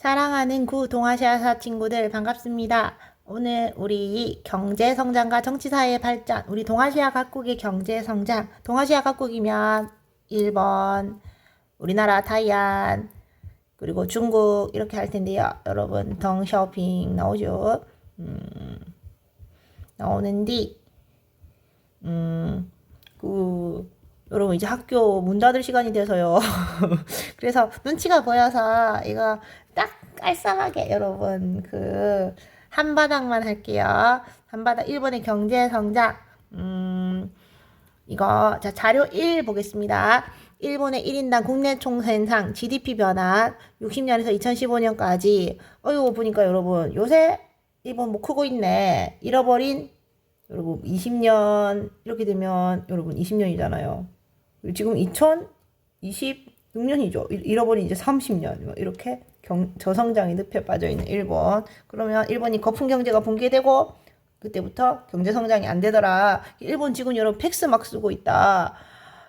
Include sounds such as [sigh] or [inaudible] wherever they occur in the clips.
사랑하는 구 동아시아사 친구들 반갑습니다. 오늘 우리 경제 성장과 정치 사회의 발전, 우리 동아시아 각국의 경제 성장, 동아시아 각국이면 일본, 우리나라 타이안, 그리고 중국 이렇게 할 텐데요. 여러분 덩쇼핑 나오죠? 음, 나오는데 음, 그 여러분 이제 학교 문 닫을 시간이 돼서요. [laughs] 그래서 눈치가 보여서 이거 딱 깔쌈하게 여러분 그 한바닥만 할게요. 한바닥 일본의 경제 성장. 음 이거 자 자료 1 보겠습니다. 일본의 1인당 국내 총생산 GDP 변화 60년에서 2015년까지 어이구 보니까 여러분 요새 일본 뭐 크고 있네. 잃어버린 여러분 20년 이렇게 되면 여러분 20년이잖아요. 지금 2026년이죠. 잃어버린 이제 30년 뭐 이렇게 경, 저성장이 늪에 빠져 있는 일본. 그러면 일본이 거품 경제가 붕괴되고 그때부터 경제 성장이 안 되더라. 일본 지금 여러분 팩스 막 쓰고 있다.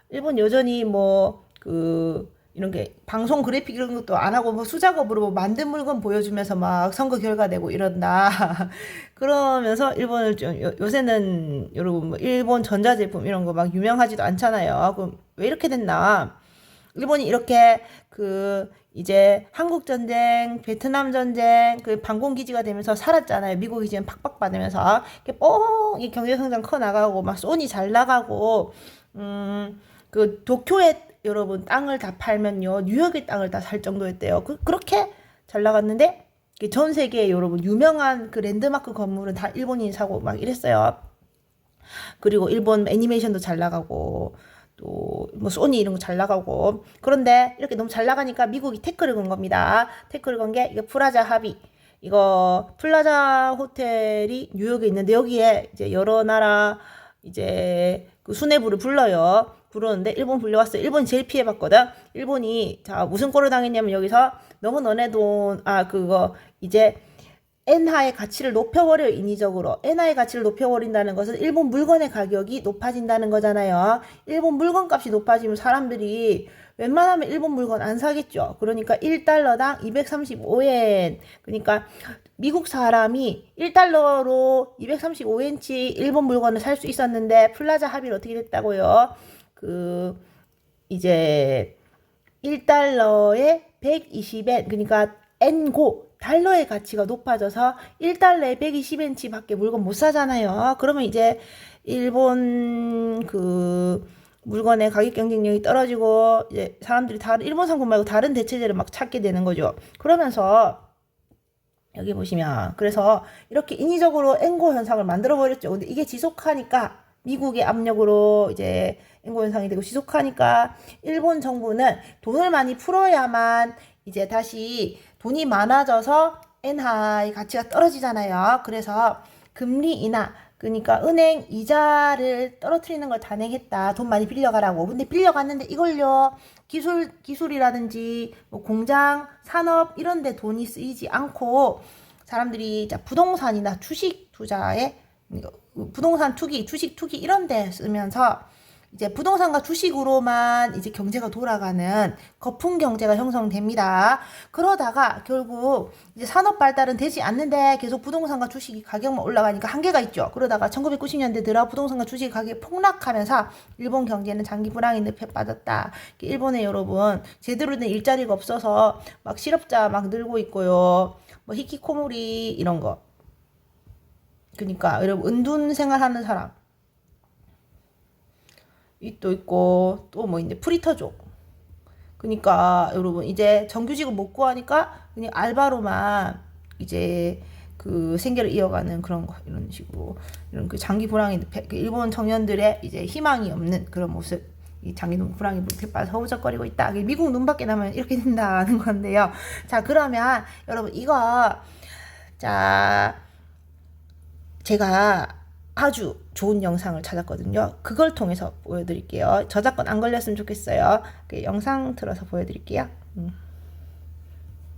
일본 여전히 뭐 그 이런 게 방송 그래픽 이런 것도 안 하고 뭐 수작업으로 뭐 만든 물건 보여주면서 막 선거 결과 내고 이런다. [laughs] 그러면서 일본을 좀 요, 요새는 여러분 뭐 일본 전자제품 이런 거 막 유명하지도 않잖아요. 그럼 왜 이렇게 됐나? 일본이 이렇게 그 이제 한국 전쟁, 베트남 전쟁, 그 방공 기지가 되면서 살았잖아요. 미국이 지금 팍팍 받으면서 이렇게 뽕이 경제 성장 커 나가고 막 소니 잘 나가고 음 그 도쿄에 여러분 땅을 다 팔면요 뉴욕의 땅을 다 살 정도였대요. 그 그렇게 잘 나갔는데 전 세계에 여러분 유명한 그 랜드마크 건물은 다 일본인이 사고 막 이랬어요. 그리고 일본 애니메이션도 잘 나가고 또뭐 소니 이런 거 잘 나가고 그런데 이렇게 너무 잘 나가니까 미국이 태클을 건 겁니다. 태클을 건 게 이거 프라자 합의 이거 플라자 호텔이 뉴욕에 있는데 여기에 이제 여러 나라 이제 그 수뇌부를 불러요. 부르는데 일본 불려왔어요. 일본이 제일 피해봤거든. 일본이 자 무슨 꼴을 당했냐면 여기서 너무 너네 돈 아 그거 이제 엔화의 가치를 높여버려요, 인위적으로. 엔화의 가치를 높여버린다는 것은 일본 물건의 가격이 높아진다는 거잖아요. 일본 물건 값이 높아지면 사람들이 웬만하면 일본 물건 안 사겠죠. 그러니까 1달러당 235엔. 그러니까 미국 사람이 1달러로 235엔치 일본 물건을 살 수 있었는데 플라자 합의를 어떻게 됐다고요? 그 이제 1달러에 120엔 그러니까 엔고 달러의 가치가 높아져서 1달러에 120엔치 밖에 물건 못 사잖아요. 그러면 이제 일본 그 물건의 가격 경쟁력이 떨어지고 이제 사람들이 다른 일본 상품 말고 다른 대체재를 막 찾게 되는 거죠. 그러면서 여기 보시면 그래서 이렇게 인위적으로 앵고 현상을 만들어 버렸죠. 근데 이게 지속하니까 미국의 압력으로 이제 앵고 현상이 되고 지속하니까 일본 정부는 돈을 많이 풀어야만 이제 다시 돈이 많아져서 엔화의 가치가 떨어지잖아요. 그래서 금리 인하 그러니까 은행 이자를 떨어뜨리는 걸 단행했다. 돈 많이 빌려가라고. 근데 빌려갔는데 이걸요. 기술 기술이라든지 뭐 공장, 산업 이런 데 돈이 쓰이지 않고 사람들이 자 부동산이나 주식 투자에 부동산 투기, 주식 투기 이런 데 쓰면서 이제 부동산과 주식으로만 이제 경제가 돌아가는 거품 경제가 형성됩니다. 그러다가 결국 이제 산업 발달은 되지 않는데 계속 부동산과 주식이 가격만 올라가니까 한계가 있죠. 그러다가 1990년대 들어 부동산과 주식 가격이 폭락하면서 일본 경제는 장기 불황의 늪에 빠졌다. 일본에 여러분 제대로 된 일자리가 없어서 막 실업자 막 늘고 있고요. 뭐 히키코모리 이런 거. 그러니까 여러분 은둔 생활하는 사람 이또 있고 또 뭐 이제 프리터족. 그러니까 여러분 이제 정규직을 못 구하니까 그냥 알바로만 이제 그 생계를 이어가는 그런 거 이런 식으로 이런 그 장기 불황이 그 일본 청년들의 이제 희망이 없는 그런 모습 이 장기 불황이 물에 빠져 허우적거리고 있다. 미국 눈밖에 나면 이렇게 된다는 건데요. 자 그러면 여러분 이거 자 제가 아주 좋은 영상을 찾았거든요. 그걸 통해서 보여드릴게요. 저작권 안 걸렸으면 좋겠어요. 그 영상 틀어서 보여드릴게요. 음.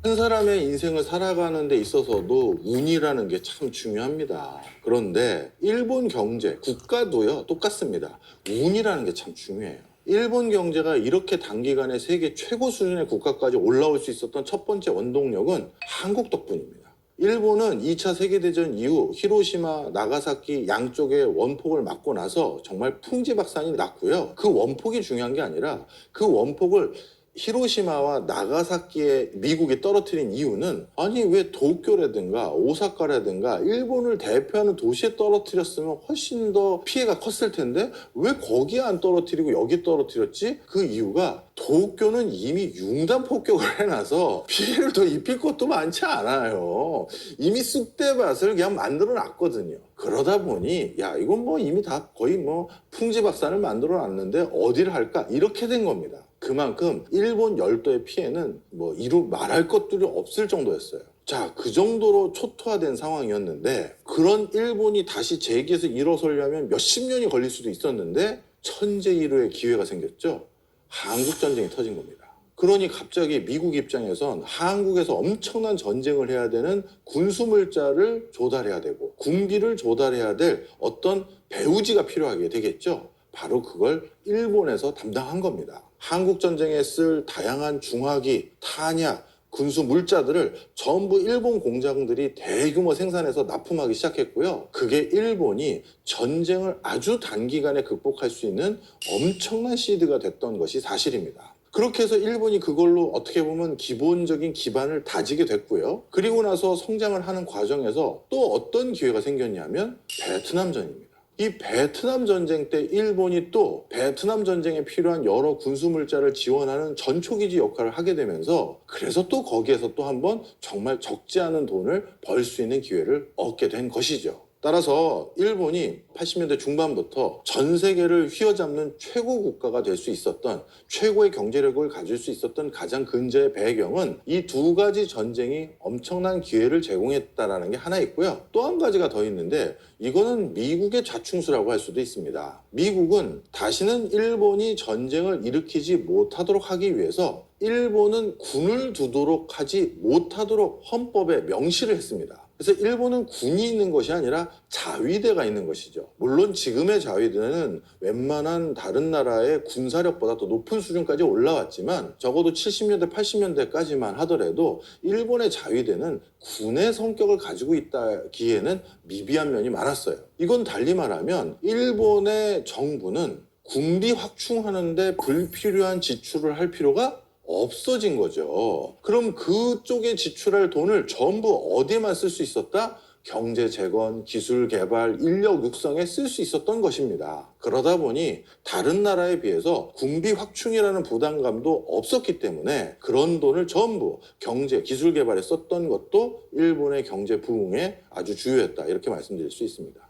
한 사람의 인생을 살아가는 데 있어서도 운이라는 게 참 중요합니다. 그런데 일본 경제, 국가도요, 똑같습니다. 운이라는 게 참 중요해요. 일본 경제가 이렇게 단기간에 세계 최고 수준의 국가까지 올라올 수 있었던 첫 번째 원동력은 한국 덕분입니다. 일본은 2차 세계대전 이후 히로시마, 나가사키 양쪽의 원폭을 맞고 나서 정말 풍지박산이 났고요. 그 원폭이 중요한 게 아니라 그 원폭을 히로시마와 나가사키에 미국이 떨어뜨린 이유는 아니 왜 도쿄라든가 오사카라든가 일본을 대표하는 도시에 떨어뜨렸으면 훨씬 더 피해가 컸을 텐데 왜 거기에 안 떨어뜨리고 여기 떨어뜨렸지? 그 이유가 도쿄는 이미 융단 폭격을 [laughs] 해놔서 피해를 더 입힐 것도 많지 않아요. 이미 쑥대밭을 그냥 만들어 놨거든요. 그러다 보니 야 이건 뭐 이미 다 거의 뭐 풍지박산을 만들어 놨는데 어디를 할까 이렇게 된 겁니다. 그만큼 일본 열도의 피해는 뭐 이루 말할 것들이 없을 정도였어요. 자, 그 정도로 초토화된 상황이었는데 그런 일본이 다시 재기에서 일어서려면 몇십 년이 걸릴 수도 있었는데 천재일우의 기회가 생겼죠. 한국 전쟁이 터진 겁니다. 그러니 갑자기 미국 입장에선 한국에서 엄청난 전쟁을 해야 되는 군수물자를 조달해야 되고 군기를 조달해야 될 어떤 배우지가 필요하게 되겠죠. 바로 그걸 일본에서 담당한 겁니다. 한국 전쟁에 쓸 다양한 중화기, 탄약, 군수 물자들을 전부 일본 공장들이 대규모 생산해서 납품하기 시작했고요. 그게 일본이 전쟁을 아주 단기간에 극복할 수 있는 엄청난 시드가 됐던 것이 사실입니다. 그렇게 해서 일본이 그걸로 어떻게 보면 기본적인 기반을 다지게 됐고요. 그리고 나서 성장을 하는 과정에서 또 어떤 기회가 생겼냐면 베트남전입니다. 이 베트남 전쟁 때 일본이 또 베트남 전쟁에 필요한 여러 군수 물자를 지원하는 전초기지 역할을 하게 되면서 그래서 또 거기에서 또 한번 정말 적지 않은 돈을 벌 수 있는 기회를 얻게 된 것이죠. 따라서 일본이 80년대 중반부터 전 세계를 휘어잡는 최고 국가가 될 수 있었던 최고의 경제력을 가질 수 있었던 가장 근저의 배경은 이 두 가지 전쟁이 엄청난 기회를 제공했다라는 게 하나 있고요. 또 한 가지가 더 있는데 이거는 미국의 자충수라고 할 수도 있습니다. 미국은 다시는 일본이 전쟁을 일으키지 못하도록 하기 위해서 일본은 군을 두도록 하지 못하도록 헌법에 명시를 했습니다. 그래서 일본은 군이 있는 것이 아니라 자위대가 있는 것이죠. 물론 지금의 자위대는 웬만한 다른 나라의 군사력보다 더 높은 수준까지 올라왔지만 적어도 70년대, 80년대까지만 하더라도 일본의 자위대는 군의 성격을 가지고 있다기에는 미비한 면이 많았어요. 이건 달리 말하면 일본의 정부는 군비 확충하는데 불필요한 지출을 할 필요가 없어진 거죠. 그럼 그쪽에 지출할 돈을 전부 어디에만 쓸 수 있었다? 경제 재건, 기술 개발, 인력 육성에 쓸 수 있었던 것입니다. 그러다 보니 다른 나라에 비해서 군비 확충이라는 부담감도 없었기 때문에 그런 돈을 전부 경제, 기술 개발에 썼던 것도 일본의 경제 부흥에 아주 주요했다. 이렇게 말씀드릴 수 있습니다.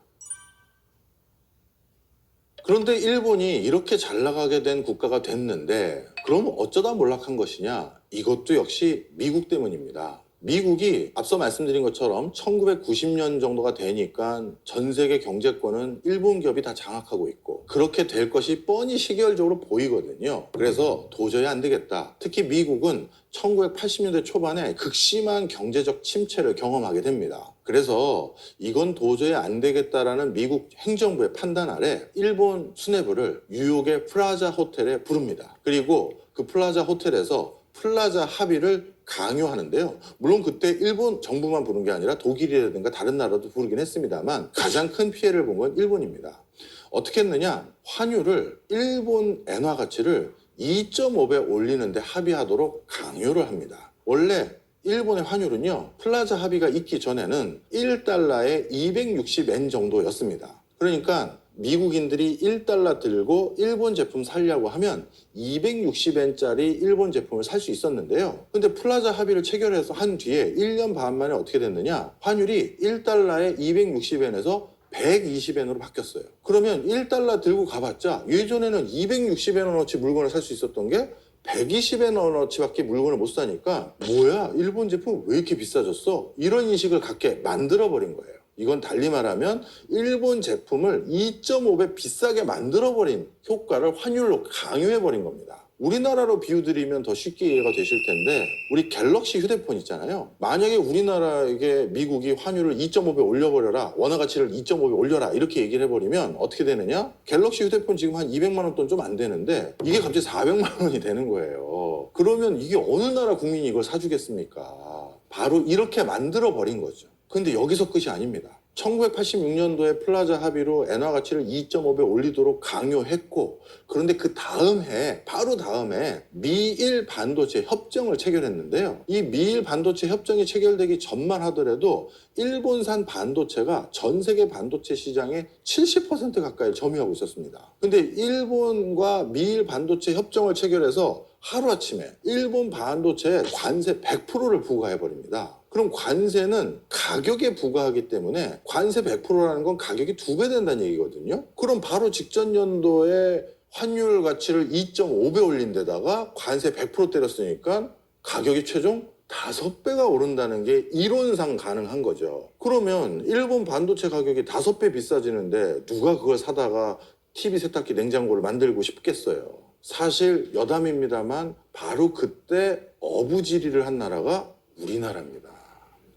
그런데 일본이 이렇게 잘 나가게 된 국가가 됐는데 그럼 어쩌다 몰락한 것이냐? 이것도 역시 미국 때문입니다. 미국이 앞서 말씀드린 것처럼 1990년 정도가 되니까 전 세계 경제권은 일본 기업이 다 장악하고 있고 그렇게 될 것이 뻔히 시기열적으로 보이거든요. 그래서 도저히 안 되겠다. 특히 미국은 1980년대 초반에 극심한 경제적 침체를 경험하게 됩니다. 그래서 이건 도저히 안 되겠다라는 미국 행정부의 판단 아래 일본 수뇌부를 뉴욕의 플라자 호텔에 부릅니다. 그리고 그 플라자 호텔에서 플라자 합의를 강요하는데요. 물론 그때 일본 정부만 부른 게 아니라 독일이라든가 다른 나라도 부르긴 했습니다만 가장 큰 피해를 본 건 일본입니다. 어떻게 했느냐? 환율을 일본 엔화 가치를 2.5배 올리는데 합의하도록 강요를 합니다. 원래 일본의 환율은요, 플라자 합의가 있기 전에는 1달러에 260엔 정도였습니다. 그러니까 미국인들이 1달러 들고 일본 제품 살려고 하면 260엔짜리 일본 제품을 살 수 있었는데요. 근데 플라자 합의를 체결해서 한 뒤에 1년 반 만에 어떻게 됐느냐? 환율이 1달러에 260엔에서 120엔으로 바뀌었어요. 그러면 1달러 들고 가봤자 예전에는 260엔어치 물건을 살 수 있었던 게 120엔어치밖에 물건을 못 사니까 뭐야 일본 제품 왜 이렇게 비싸졌어? 이런 인식을 갖게 만들어 버린 거예요. 이건 달리 말하면 일본 제품을 2.5배 비싸게 만들어 버린 효과를 환율로 강요해 버린 겁니다. 우리나라로 비유드리면 더 쉽게 이해가 되실 텐데 우리 갤럭시 휴대폰 있잖아요. 만약에 우리나라에게 미국이 환율을 2.5배 올려버려라 원화 가치를 2.5배 올려라 이렇게 얘기를 해버리면 어떻게 되느냐? 갤럭시 휴대폰 지금 한 200만 원 돈 좀 안 되는데 이게 갑자기 400만 원이 되는 거예요. 그러면 이게 어느 나라 국민이 이걸 사주겠습니까? 바로 이렇게 만들어 버린 거죠. 근데 여기서 끝이 아닙니다. 1986년도에 플라자 합의로 엔화 가치를 2.5배 올리도록 강요했고 그런데 그 다음 해 바로 다음 해 미일 반도체 협정을 체결했는데요. 이 미일 반도체 협정이 체결되기 전만 하더라도 일본산 반도체가 전 세계 반도체 시장의 70% 가까이 점유하고 있었습니다. 근데 일본과 미일 반도체 협정을 체결해서 하루아침에 일본 반도체에 관세 100%를 부과해 버립니다. 그럼 관세는 가격에 부과하기 때문에 관세 100%라는 건 가격이 두 배 된다는 얘기거든요. 그럼 바로 직전 연도에 환율 가치를 2.5배 올린 데다가 관세 100% 때렸으니까 가격이 최종 다섯 배가 오른다는 게 이론상 가능한 거죠. 그러면 일본 반도체 가격이 다섯 배 비싸지는데 누가 그걸 사다가 TV 세탁기 냉장고를 만들고 싶겠어요. 사실 여담입니다만 바로 그때 어부지리를 한 나라가 우리나라입니다.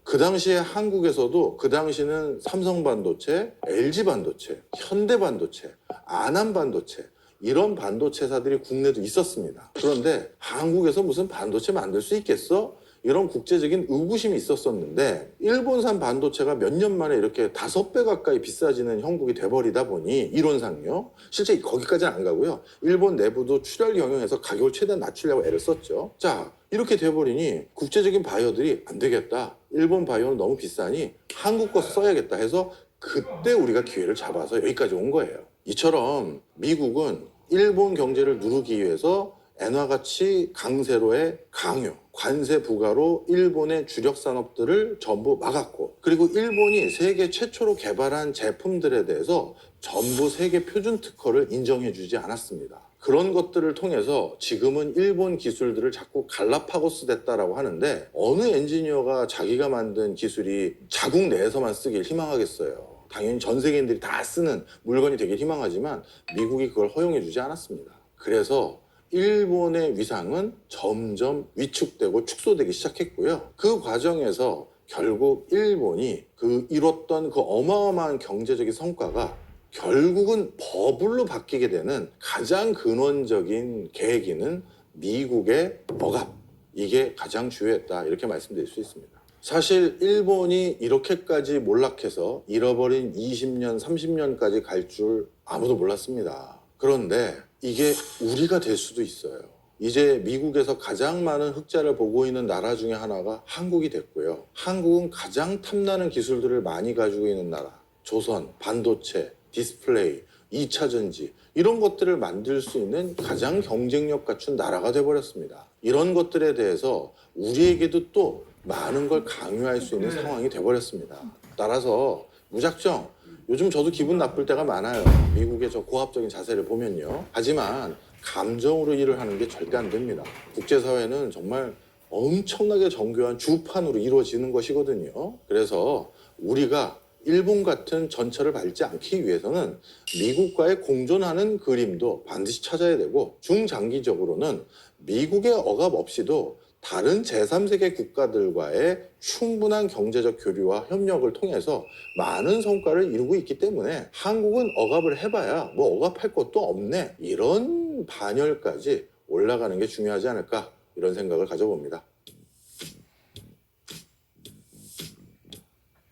그 당시에 한국에서도 그 당시는 삼성 반도체, LG 반도체, 현대 반도체, 아남 반도체 이런 반도체사들이 국내도 있었습니다. 그런데 한국에서 무슨 반도체 만들 수 있겠어? 이런 국제적인 의구심이 있었었는데 일본산 반도체가 몇 년 만에 이렇게 다섯 배 가까이 비싸지는 형국이 돼버리다 보니 이론상요 실제 거기까지는 안 가고요. 일본 내부도 출혈 경영에서 가격을 최대한 낮추려고 애를 썼죠. 자 이렇게 돼버리니 국제적인 바이어들이 안 되겠다. 일본 바이오는 너무 비싸니 한국 거 써야겠다 해서 그때 우리가 기회를 잡아서 여기까지 온 거예요. 이처럼 미국은 일본 경제를 누르기 위해서 엔화 가치 강세로의 강요, 관세 부과로 일본의 주력 산업들을 전부 막았고, 그리고 일본이 세계 최초로 개발한 제품들에 대해서 전부 세계 표준 특허를 인정해주지 않았습니다. 그런 것들을 통해서 지금은 일본 기술들을 자꾸 갈라파고스 됐다라고 하는데 어느 엔지니어가 자기가 만든 기술이 자국 내에서만 쓰길 희망하겠어요. 당연히 전 세계인들이 다 쓰는 물건이 되길 희망하지만 미국이 그걸 허용해주지 않았습니다. 그래서 일본의 위상은 점점 위축되고 축소되기 시작했고요. 그 과정에서 결국 일본이 그 이뤘던 그 어마어마한 경제적인 성과가 결국은 버블로 바뀌게 되는 가장 근원적인 계기는 미국의 억압. 이게 가장 주요했다. 이렇게 말씀드릴 수 있습니다. 사실 일본이 이렇게까지 몰락해서 잃어버린 20년, 30년까지 갈 줄 아무도 몰랐습니다. 그런데 이게 우리가 될 수도 있어요. 이제 미국에서 가장 많은 흑자를 보고 있는 나라 중에 하나가 한국이 됐고요. 한국은 가장 탐나는 기술들을 많이 가지고 있는 나라. 조선, 반도체, 디스플레이, 2차 전지 이런 것들을 만들 수 있는 가장 경쟁력 갖춘 나라가 돼버렸습니다. 이런 것들에 대해서 우리에게도 또 많은 걸 강요할 수 있는 상황이 돼버렸습니다. 따라서 무작정 요즘 저도 기분 나쁠 때가 많아요. 미국의 저 고압적인 자세를 보면요. 하지만 감정으로 일을 하는 게 절대 안 됩니다. 국제사회는 정말 엄청나게 정교한 주판으로 이루어지는 것이거든요. 그래서 우리가 일본 같은 전철을 밟지 않기 위해서는 미국과의 공존하는 그림도 반드시 찾아야 되고 중장기적으로는 미국의 억압 없이도 다른 제3세계 국가들과의 충분한 경제적 교류와 협력을 통해서 많은 성과를 이루고 있기 때문에 한국은 억압을 해봐야 뭐 억압할 것도 없네 이런 반열까지 올라가는 게 중요하지 않을까 이런 생각을 가져봅니다.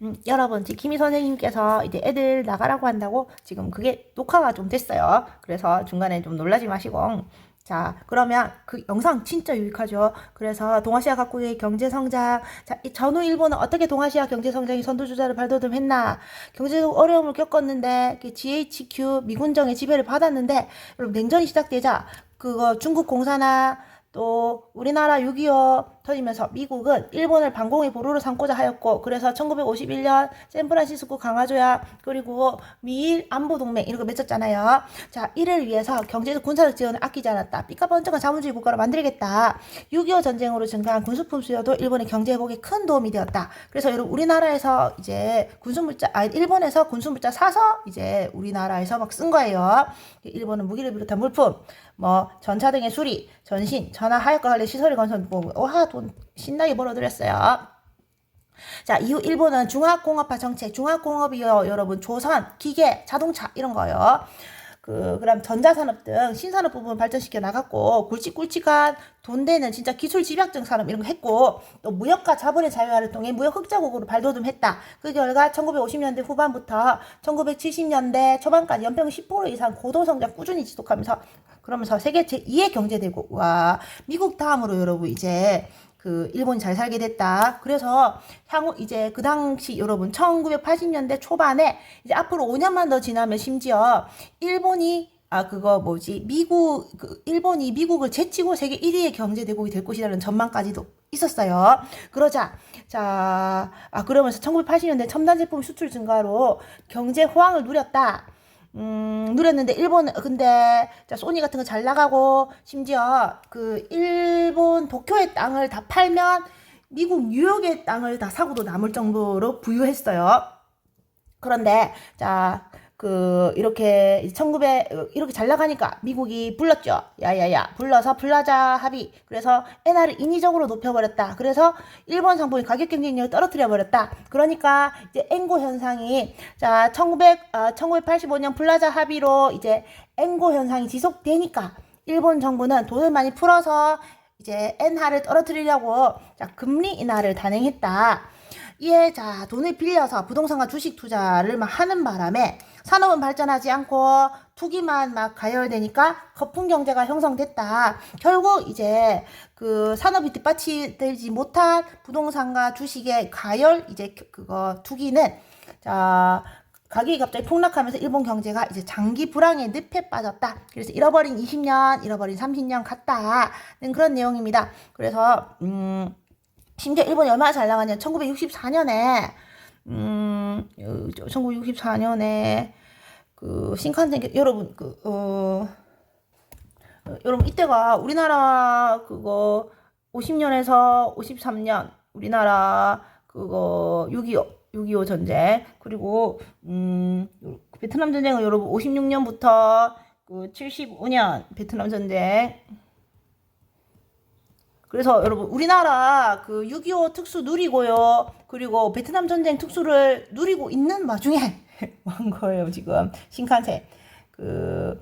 음, 여러분, 지킴이 선생님께서 이제 애들 나가라고 한다고 지금 그게 녹화가 좀 됐어요. 그래서 중간에 좀 놀라지 마시고. 자, 그러면 그 영상 진짜 유익하죠. 그래서 동아시아 각국의 경제 성장. 자, 이 전후 일본은 어떻게 동아시아 경제 성장이 선두주자를 발돋움했나? 경제적 어려움을 겪었는데 그 GHQ 미군정의 지배를 받았는데 여러분 냉전이 시작되자 그거 중국 공사나 또 우리나라 6.25 터지면서 미국은 일본을 반공의 보루로 삼고자 하였고 그래서 1951년 샌프란시스코 강화조약 그리고 미일 안보 동맹 이런 거 맺었잖아요. 자 이를 위해서 경제적 군사적 지원을 아끼지 않았다. 삐까번쩍한 자본주의 국가로 만들겠다. 6.25 전쟁으로 증가한 군수품 수요도 일본의 경제 회복에 큰 도움이 되었다. 그래서 여러분 우리나라에서 이제 군수물자 아 일본에서 군수물자 사서 이제 우리나라에서 막 쓴 거예요. 일본은 무기를 비롯한 물품 뭐 전차 등의 수리, 전신, 전화 하역과 관련 시설을 건설 뭐 와돈 신나게 벌어들였어요. 자, 이후 일본은 중화공업화 정책, 중화공업이요, 여러분, 조선, 기계, 자동차, 이런 거요. 그, 그럼 전자산업 등 신산업 부분을 발전시켜 나갔고, 굵직굵직한 돈 되는 진짜 기술 집약적 산업 이런 거 했고, 또 무역과 자본의 자유화를 통해 무역 흑자국으로 발돋움했다. 그 결과 1950년대 후반부터 1970년대 초반까지 연평 10% 이상 고도성장 꾸준히 지속하면서, 그러면서 세계 제2의 경제대국, 와, 미국 다음으로 여러분, 이제, 그 일본이 잘 살게 됐다. 그래서 향후 이제 그 당시 여러분 1980년대 초반에 이제 앞으로 5년만 더 지나면 심지어 일본이 아 그거 뭐지 미국 그 일본이 미국을 제치고 세계 1위의 경제 대국이 될 것이라는 전망까지도 있었어요. 그러자 자 아 그러면서 1980년대 첨단 제품 수출 증가로 경제 호황을 누렸다. 음, 누렸는데 일본 근데 자 소니 같은 거 잘 나가고 심지어 그 일본 도쿄의 땅을 다 팔면 미국 뉴욕의 땅을 다 사고도 남을 정도로 부유했어요. 그런데 자 그 이렇게 1900 이렇게 잘 나가니까 미국이 불렀죠. 야야야 불러서 플라자 합의. 그래서 엔화를 인위적으로 높여버렸다. 그래서 일본 상품의 가격 경쟁력을 떨어뜨려 버렸다. 그러니까 이제 엔고 현상이 자 1900, 아, 1985년 플라자 합의로 이제 엔고 현상이 지속되니까 일본 정부는 돈을 많이 풀어서 이제 엔화를 떨어뜨리려고 자 금리 인하를 단행했다. 이에 자 돈을 빌려서 부동산과 주식 투자를 막 하는 바람에 산업은 발전하지 않고 투기만 막 가열되니까 거품 경제가 형성됐다. 결국 이제 그 산업이 뒷받침되지 못한 부동산과 주식의 가열 이제 그거 투기는 자 가격이 갑자기 폭락하면서 일본 경제가 이제 장기 불황의 늪에 빠졌다. 그래서 잃어버린 20년, 잃어버린 30년 같다는 그런 내용입니다. 그래서 음 심지어 일본이 얼마나 잘 나가냐. 1964년에, 음, 1964년에, 그, 신칸센, 여러분, 그, 어, 어, 여러분, 이때가 우리나라 그거 50년에서 53년, 우리나라 그거 6.25, 6.25 전쟁, 그리고, 음, 베트남 전쟁은 여러분 56년부터 그 75년 베트남 전쟁, 그래서 여러분 우리나라 그 6.25 특수 누리고요. 그리고 베트남 전쟁 특수를 누리고 있는 와중에 [laughs] 한 거예요 지금 신칸센 그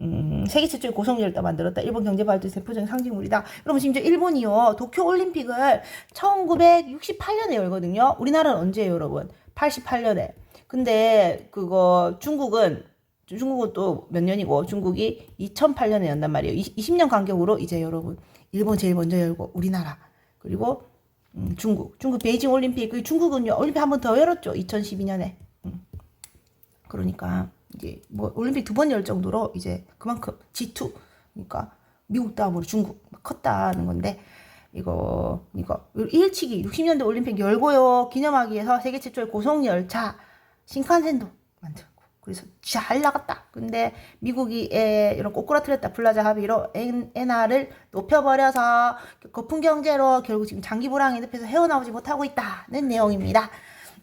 음, 세계 최초의 고성열을 만들었다. 일본 경제 발전 대표적인 상징물이다. 여러분 심지어 일본이요 도쿄 올림픽을 1968년에 열거든요. 우리나라는 언제예요, 여러분? 88년에. 근데 그거 중국은 중국은 또 몇 년이고 중국이 2008년에 연단 말이에요. 20, 년 간격으로 이제 여러분 일본 제일 먼저 열고 우리나라 그리고 음, 중국. 중국 베이징 올림픽 그 중국은요 올림픽 한 번 더 열었죠 2012년에. 음. 그러니까 이제 뭐 올림픽 두 번 열 정도로 이제 그만큼 G2 그러니까 미국 다음으로 중국 컸다는 건데 이거 이거 일치기 60년대 올림픽 열고요. 기념하기 위해서 세계 최초의 고속 열차 신칸센도 만들고 그래서 잘 나갔다. 근데 미국이 에, 이런 꼬꾸라트렸다 플라자 합의로 엔, 엔화를 높여버려서 거품 경제로 결국 지금 장기 불황의 늪에서 헤어나오지 못하고 있다는 내용입니다.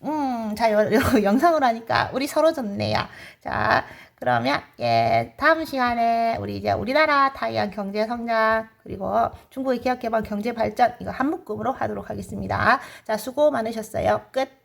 음, 자, 요, 요 [laughs] 영상으로 하니까 우리 서로 좋네요. 자, 그러면 예, 다음 시간에 우리 이제 우리나라 타이완 경제 성장 그리고 중국의 기업 개발 경제 발전 이거 한 묶음으로 하도록 하겠습니다. 자, 수고 많으셨어요. 끝.